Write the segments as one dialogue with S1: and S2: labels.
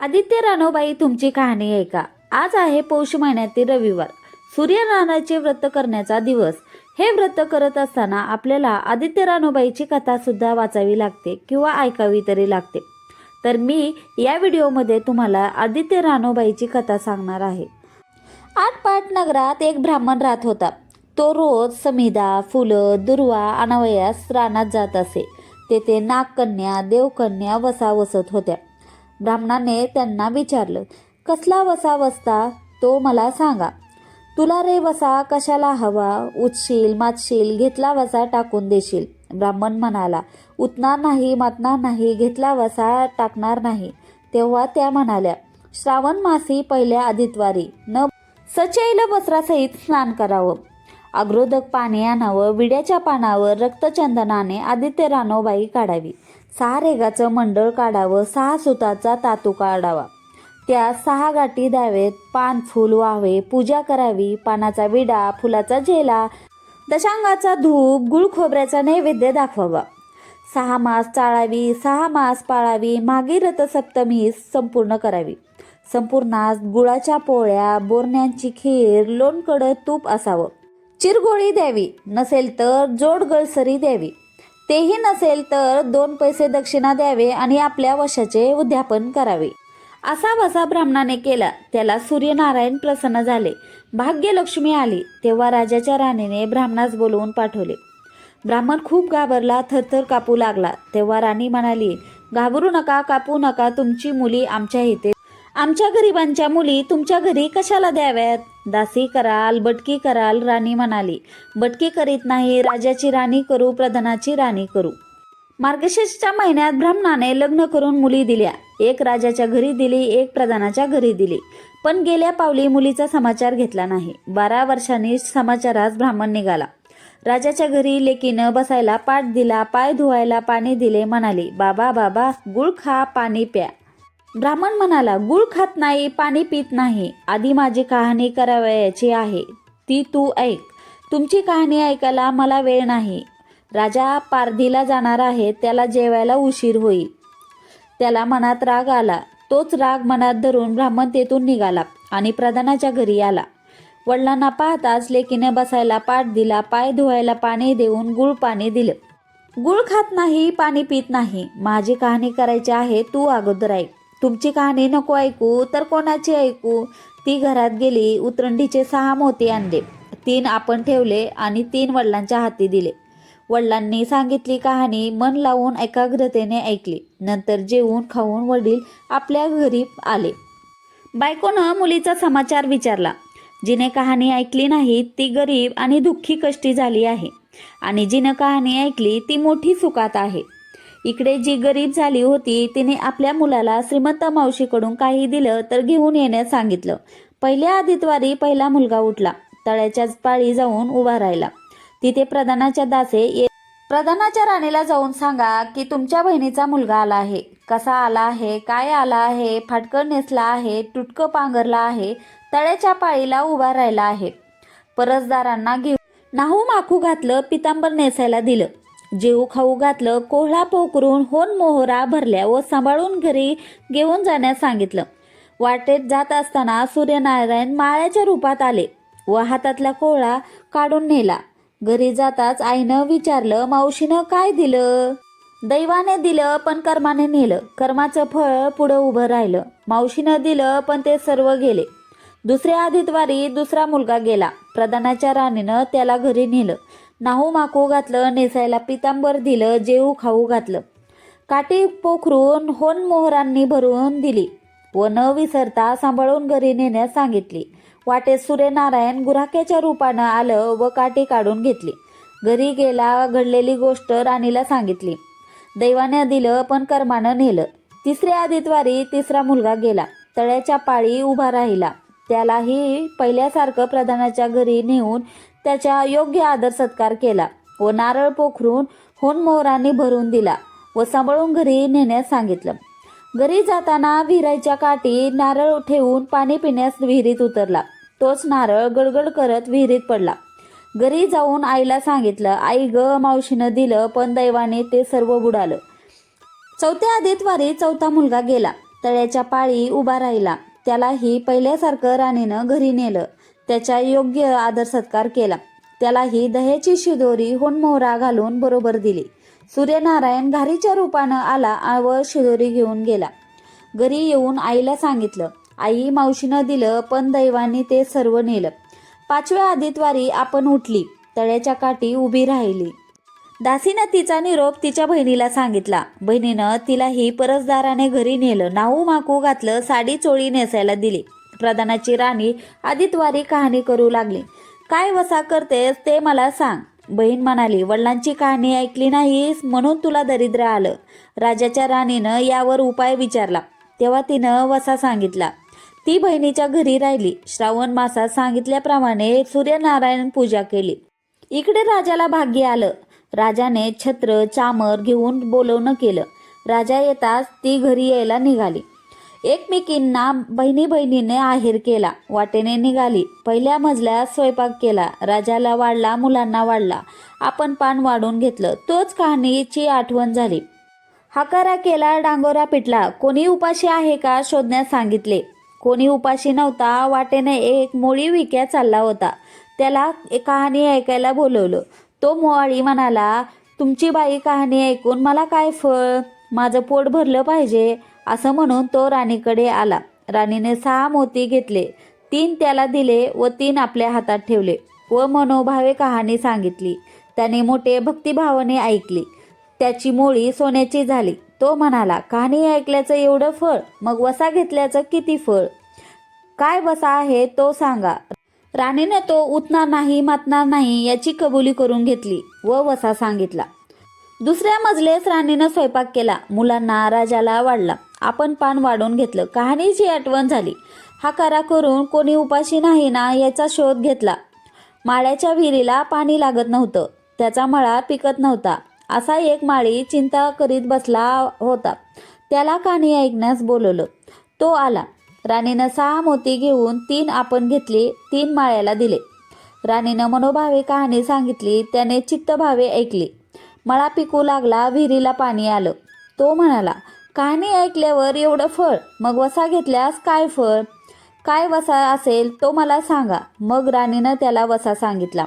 S1: आदित्य रानोबाई तुमची कहाणी ऐका. आज आहे पौष महिन्यातील रविवार. सूर्यनारायणाचे व्रत करण्याचा दिवस. हे व्रत करत असताना आपल्याला आदित्य रानोबाईची कथा सुद्धा वाचावी लागते किंवा ऐकावी तरी लागते. तर मी या व्हिडिओमध्ये तुम्हाला आदित्य रानोबाईची कथा सांगणार आहे. आटपाट नगरात एक ब्राह्मण राहत होता. तो रोज समिधा फुलं दुर्वा अनावयास रानात जात असे. तेथे नागकन्या देवकन्या वसा वसत होत्या. ब्राह्मणाने त्यांना विचारलं कसला वसा वसता? तो मला सांगा. तुला रे वसा कशाला हवा? उठशील मातशील घेतला वसा टाकून देशील. ब्राह्मण म्हणाला उतणार नाही मातणार नाही घेतला वसा टाकणार नाही. तेव्हा त्या म्हणाल्या श्रावण मासी पहिल्या आदित्वारी न सचैल वस्त्रासहित स्नान करावं. अग्रोदक पाणी आणावं विड्याच्या पानावर रक्तचंदनाने आदित्य रानोबाई काढावी. सहा रेगाचं मंडळ काढावं सहा सुताचा तातू काढावा. त्या सहा गाठी द्यावेत पान फूल व्हावे पूजा करावी पानाचा विडा फुलाचा झेला दशांगाचा धूप गुळ खोबऱ्याचा नैवेद्य दाखवावा. सहा मास चाळावी सहा मास पाळावी मागील रथसप्तमीस संपूर्ण करावी. संपूर्णास गुळाच्या पोळ्या बोरण्यांची खीर लोणकडं तूप असावं. चिरगोळी द्यावी. नसेल तर जोड गळसरी द्यावी. तेही नसेल तर दोन पैसे दक्षिणा द्यावे आणि आपल्या वशाचे उद्यापन करावे. असा वसा ब्राह्मणाने केला. त्याला सूर्यनारायण प्रसन्न झाले. भाग्यलक्ष्मी आली. तेव्हा राजाच्या राणीने ब्राह्मणास बोलवून पाठवले. ब्राह्मण खूप घाबरला. थरथर कापू लागला. तेव्हा राणी म्हणाली घाबरू नका कापू नका. तुमची मुली आमच्या इथे आमच्या गरिबांच्या मुली तुमच्या घरी कशाला द्याव्यात? दासी कराल बटकी कराल राणी म्हणाली. बटकी करीत नाही राजाची राणी करू प्रधानाची राणी करू. मार्गशीर्षच्या महिन्यात ब्राह्मणाने लग्न करून मुली दिल्या. एक राजाच्या घरी दिली एक प्रधानाच्या घरी दिली. पण गेल्या पावली मुलीचा समाचार घेतला नाही. बारा वर्षांनी समाचारास ब्राह्मण निघाला. राजाच्या घरी लेकीनं बसायला पाठ दिला पाय धुवायला पाणी दिले म्हणाली बाबा बाबा गुळ खा पाणी प्या. ब्राह्मण म्हणाला गुळ खात नाही पाणी पित नाही. आधी माझी कहाणी करावयाची आहे. ती तू ऐक. तुमची कहाणी ऐकायला मला वेळ नाही. राजा पारधीला जाणार आहे त्याला जेवायला उशीर होईल. त्याला मनात राग आला. तोच राग मनात धरून ब्राह्मण तेथून निघाला आणि प्रधानाच्या घरी आला. वडिलांना पाहताच लेकीने बसायला पाठ दिला पाय धुवायला पाणी देऊन गुळ पाणी दिलं. गुळ खात नाही पाणी पित नाही. माझी कहाणी करायची आहे तू अगोदर ऐक. तुमची कहाणी नको ऐकू तर कोणाची ऐकू? ती घरात गेली उतरंडीचे सहा मोती आणले. तीन आपण ठेवले आणि तीन वडिलांच्या हाती दिले. वडिलांनी सांगितली कहाणी मन लावून एकाग्रतेने ऐकली. नंतर जेवून खाऊन वडील आपल्या घरी आले. बायकोनं मुलीचा समाचार विचारला. जिने कहाणी ऐकली नाही ती गरीब आणि दुःखी कष्टी झाली आहे. आणि जिनं कहाणी ऐकली ती मोठी सुखात आहे. इकडे जी गरीब झाली होती तिने आपल्या मुलाला श्रीमंत मावशीकडून काही दिलं तर घेऊन येण्यास सांगितलं. पहिल्या आदित्वारी पहिला मुलगा उठला. तळ्याच्याच पाळी जाऊन उभा राहिला. तिथे प्रधानाच्या दासे ये प्रधानाच्या राणीला जाऊन सांगा की तुमच्या बहिणीचा मुलगा आला आहे. कसा आला आहे? काय आला आहे? फाटकं नेसला आहे तुटकं पांघरला आहे तळ्याच्या पाळीला उभा राहिला आहे. परसदारांना घेऊन नाहू माखू घातलं पितांबर नेसायला दिलं. जेऊ खाऊ घातलं कोहळा पोकरून होन मोहरा भरल्या व सांभाळून घरी घेऊन जाण्यास सांगितलं. वाटेत जात असताना सूर्यनारायण माळ्याच्या रूपात आले व हातातला कोहळा काढून नेला. घरी जाताच आईनं विचारलं मावशीनं काय दिलं? दैवाने दिलं पण कर्माने नेलं. कर्माचं फळ पुढं उभं राहिलं. मावशीनं दिलं पण ते सर्व गेले. दुसऱ्या आदितवारी दुसरा मुलगा गेला. प्रधानाच्या राणीनं त्याला घरी नेलं. नाहू माकू घातलं नेसायला पितांबर दिलं जेऊ खाऊ घातलं. काठी पोखरून होन मोहरांनी भरून दिली. व न विसरता सांभाळून घरी नेण्यास सांगितली. वाटेत सूर्यनारायण गुराख्याच्या रूपानं आलं व काठी काढून घेतली. घरी गेला घडलेली गोष्ट राणीला सांगितली. दैवाने दिलं पण कर्मानं नेलं. तिसऱ्या आदितवारी तिसरा मुलगा गेला. तळ्याच्या पाळी उभा राहिला. त्यालाही पहिल्यासारखं प्रधानाच्या घरी नेऊन त्याच्या योग्य आदर सत्कार केला व नारळ पोखरून हुन मोहरांनी भरून दिला व सांभाळून घरी नेण्यास सांगितलं. घरी जाताना विहिराच्या काठी नारळ ठेवून पाणी पिण्यास विहिरीत उतरला. तोच नारळ गडगड करत विहिरीत पडला. घरी जाऊन आईला सांगितलं आई ग मावशीनं दिलं पण दैवाने ते सर्व बुडालं. चौथ्या आदितवारी चौथा मुलगा गेला. तळ्याच्या पाळी उभा राहिला. त्यालाही पहिल्यासारखं राणीनं घरी नेलं. त्याच्या योग्य आदर सत्कार केला. त्यालाही दह्याची शिदोरी होनमोहरा घालून बरोबर दिली. सूर्यनारायण घारीच्या रूपानं आला व शिदोरी घेऊन गेला. घरी येऊन आईला सांगितलं आई मावशीनं दिलं पण दैवाने ते सर्व नेलं. पाचव्या आदितवारी आपण उठली. तळ्याच्या काठी उभी राहिली. दासीनं तिचा निरोप तिच्या बहिणीला सांगितला. बहिणीनं तिलाही परसदाराने घरी नेलं नाहू माकू घातलं साडी चोळी नेसायला दिली. प्रधानाची राणी आदितवारी कहाणी करू लागली. काय वसा करतेस ते मला सांग बहीण म्हणाली. वडिलांची कहाणी ऐकली नाहीस म्हणून तुला दरिद्र आलं. राजाच्या राणीनं यावर उपाय विचारला. तेव्हा तिनं वसा सांगितला. ती बहिणीच्या घरी राहिली. श्रावण मासात सांगितल्याप्रमाणे सूर्यनारायण पूजा केली. इकडे राजाला भाग्य आलं. राजाने छत्र चामर घेऊन बोलवणं केलं. राजा येताच ती घरी यायला निघाली. एकमेकींना बहिणी बहिणीने आहेर केला. वाटेने निघाली. पहिल्या मजल्यात स्वयंपाक केला. राजाला वाढला मुलांना वाढला. आपण पान वाढून घेतलं. तोच कहाणीची आठवण झाली. हाकारा केला डांगोरा पिटला. कोणी उपाशी आहे का शोधण्यास सांगितले. कोणी उपाशी नव्हता वाटेने एक मोळी विक्या चालला होता. त्याला एक कहाणी ऐकायला बोलवलं. तो मोवाळी म्हणाला तुमची बाई कहाणी ऐकून मला काय फळ? माझं पोट भरलं पाहिजे. असं म्हणून तो राणीकडे आला. राणीने सहा मोती घेतले. तीन त्याला दिले व तीन आपल्या हातात ठेवले व मनोभावे कहाणी सांगितली. त्याने मोठे भक्तिभावाने ऐकली. त्याची मोळी सोन्याची झाली. तो म्हणाला कहाणी ऐकल्याचं एवढं फळ? मग वसा घेतल्याचं किती फळ? काय वसा आहे तो सांगा. राणीने तो उतणार नाही मातणार नाही याची कबुली करून घेतली व वसा सांगितला. दुसऱ्या मजलेस राणीनं स्वयंपाक केला. मुलांना राजाला वाढला. आपण पान वाढून घेतलं. कहाणीची आठवण झाली. हा करा करून कोणी उपाशी नाही ना याचा शोध घेतला. माळ्याच्या विहिरीला पाणी लागत नव्हतं. त्याचा मळा पिकत नव्हता. असा एक माळी चिंता करीत बसला होता. त्याला कहाणी ऐकण्यास बोलवलं. तो आला. राणीनं सहा मोती घेऊन तीन आपण घेतले तीन माळ्याला दिले. राणीनं मनोभावे कहाणी सांगितली त्याने चित्तभावे ऐकली. मळा पिकू लागला विहिरीला पाणी आलं. तो म्हणाला कहाणी ऐकल्यावर एवढं फळ मग वसा घेतल्यास काय फळ? काय वसा असेल तो मला सांगा. मग राणीनं त्याला वसा सांगितला.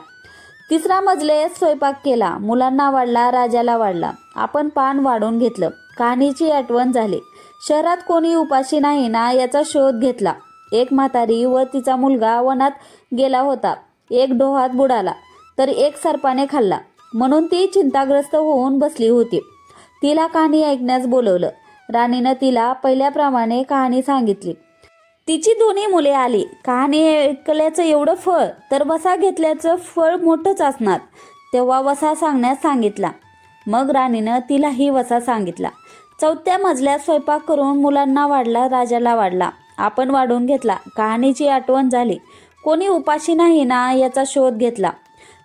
S1: तिसरा मजले स्वयंपाक केला. मुलांना वाढला राजाला वाढला. आपण पान वाढून घेतलं. कहाणीची आठवण झाली. शहरात कोणी उपाशी नाही ना याचा शोध घेतला. एक म्हातारी व तिचा मुलगा वनात गेला होता. एक डोहात बुडाला तर एक सर्पाने खाल्ला. म्हणून ती चिंताग्रस्त होऊन बसली होती. तिला कहाणी ऐकण्यास बोलवलं. राणीनं तिला पहिल्याप्रमाणे कहाणी सांगितली. तिची दोन्ही मुले आली. कहाणी ऐकल्याचं एवढं फळ तर वसा घेतल्याचं फळ मोठंच असणार तेव्हा वसा सांगण्यास सांगितला. मग राणीनं तिलाही वसा सांगितला. चौथ्या मजल्यात स्वयंपाक करून मुलांना वाढला राजाला वाढला. आपण वाढून घेतला. कहाणीची आठवण झाली. कोणी उपाशी नाही ना याचा शोध घेतला.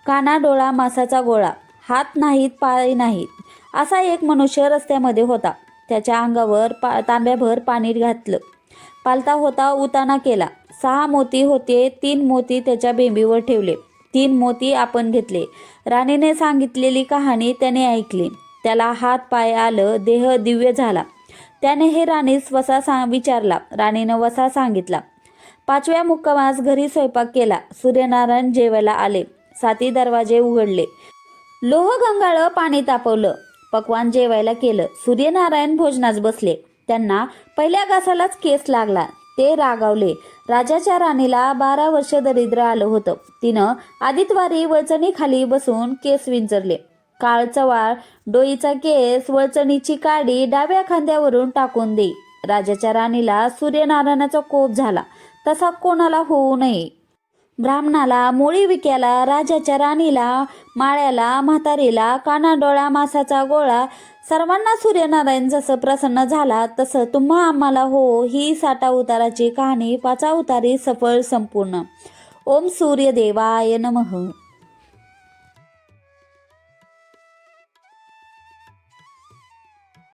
S1: काना डोळा मासाचा गोळा. हात नाहीत पाय नाहीत. असा एक मनुष्य रस्त्यामध्ये होता. त्याच्या अंगावर पा तांब्याभर पाणी घातलं. पालता होता उताना केला. सहा मोती होते तीन मोती त्याच्या बेंबीवर ठेवले. तीन मोती आपण घेतले. राणीने सांगितलेली कहाणी त्याने ऐकली. त्याला हात पाय आलं देह दिव्य झाला. त्याने हे राणीस वसा सा विचारला. राणीनं वसा सांगितला पाचव्या मुक्कामास घरी स्वयंपाक केला. सूर्यनारायण जेवायला आले. साती दरवाजे उघडले. लोह गंगाळ पाणी तापवलं. पकवान जेवायला केलं. सूर्यनारायण भोजनास बसले. त्यांना पहिल्या घासालाच केस लागला. ते रागावले. राजाच्या राणीला बारा वर्ष दरिद्र आलं होतं. तिनं आदितवारी वळचणीखाली बसून केस विंचरले. काळ चवाळ डोईचा केस वळचणीची काडी डाव्या खांद्यावरून टाकून दे राजाच्या राणीला सूर्यनारायणाचा कोप झाला. तसा कोणाला होऊ नये. ब्राह्मणाला मोळी विक्याला राजाच्या राणीला माळ्याला म्हातारीला कानाडोळा मासाचा गोळा सर्वांना सूर्यनारायण जसं प्रसन्न झाला तसं तुम्हा आम्हाला हो ही साठा उताराची कहाणी पाचा उतारी सफळ संपूर्ण. ओम सूर्यदेवाय नमः.